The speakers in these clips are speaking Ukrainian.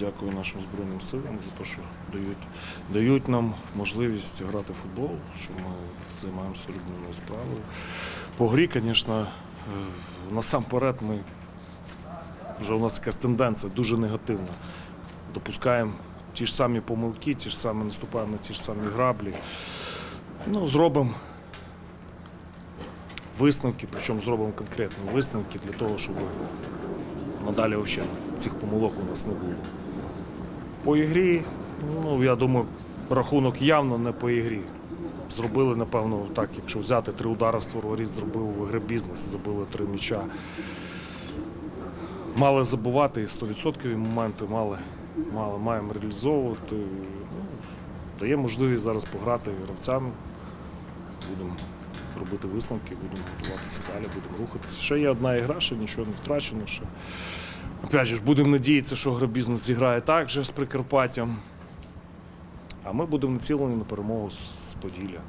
дякую нашим Збройним силам за те, що дають, дають нам можливість грати в футбол, що ми займаємося улюбленою справою. По грі, звісно, е, насамперед ми вже у нас якась тенденція дуже негативна. Допускаємо ті ж самі помилки, ті ж самі наступаємо на ті ж самі граблі. Ну, зробимо висновки, причому зробимо конкретні висновки для того, щоб надалі взагалі цих помилок у нас не було. По ігрі, ну я думаю, рахунок явно не по ігрі. Зробили, напевно, так, якщо взяти три удари в створ воріт, зробив в ігри бізнес, забили три м'яча. Мали забувати і 100% моменти, мали, мали, маємо реалізовувати. Ну, дає можливість зараз пограти гравцям. Будемо робити висновки, будемо готуватися далі, будемо рухатися. Ще є одна ігра, ще нічого не втрачено. Ще. Опять же, ж, будемо надіятися, що грабізнес зіграє так же з Прикарпаттям. А ми будемо націлені на перемогу з Поділля.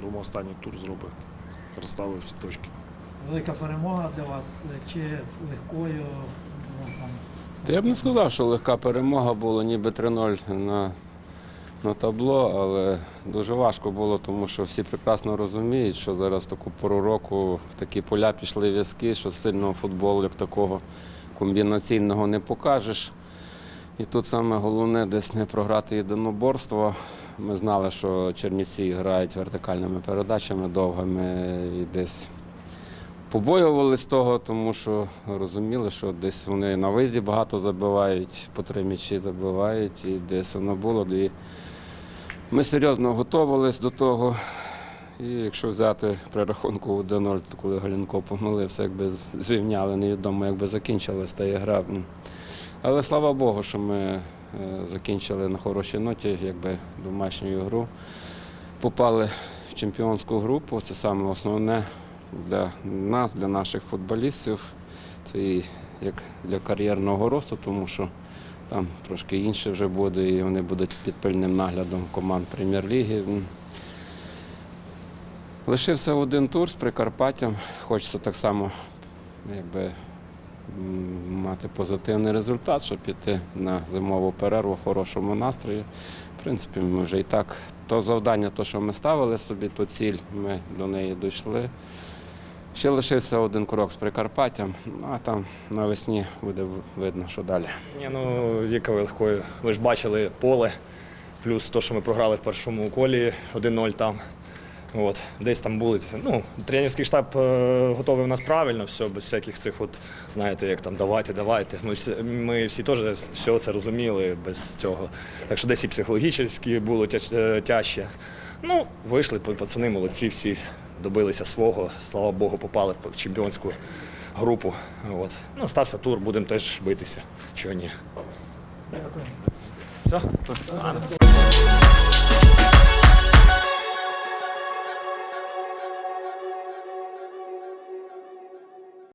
Думаю, останній тур зробить, розставив всі точки. Велика перемога для вас чи легкою саме? Та я б не сказав, що легка перемога була, ніби 3-0 на, на табло, але дуже важко було, тому що всі прекрасно розуміють, що зараз в таку пору року в такі поля пішли в'язки, що сильного футболу як такого комбінаційного не покажеш. І тут саме головне десь не програти єдиноборство. Ми знали, що Чернівці грають вертикальними передачами довгими і десь побоювались того, тому що розуміли, що десь вони на визі багато забивають, по три м'ячі забивають, і десь воно було. І ми серйозно готувалися до того. І якщо взяти при рахунку 1-0, то коли Галінко помилився, якби зрівняли, невідомо, якби закінчилась та гра. Ну, Але слава Богу, що ми е, закінчили на хорошій ноті, якби домашню гру. Попали в чемпіонську групу. Це саме основне для нас, для наших футболістів. Це і як для кар'єрного росту, тому що там трошки інше вже буде, і вони будуть під пильним наглядом команд прем'єр-ліги. Лишився один тур з Прикарпаттям. Хочеться так само якби, мати позитивний результат, щоб піти на зимову перерву в хорошому настрої. В принципі, ми вже і так то завдання, то, що ми ставили собі, ту ціль, ми до неї дійшли. Ще лишився один крок з Прикарпаттям, ну, а там навесні буде видно, що далі. Ні, ну яка легкою. Ви ж бачили поле, плюс те, що ми програли в першому колі 1-0 там. От, десь там були. Ну, тренерський штаб е, готовий у нас правильно, все, без всяких цих, от, знаєте, як там давайте, давайте. Ми всі, ми всі теж все це розуміли без цього. Так що десь і психологічно було е, тяжче. Ну, вийшли, пацани молодці, всі добилися свого. Слава Богу, попали в чемпіонську групу. От. Ну, стався тур, будемо теж битися. Чого ні. Дякую. Все?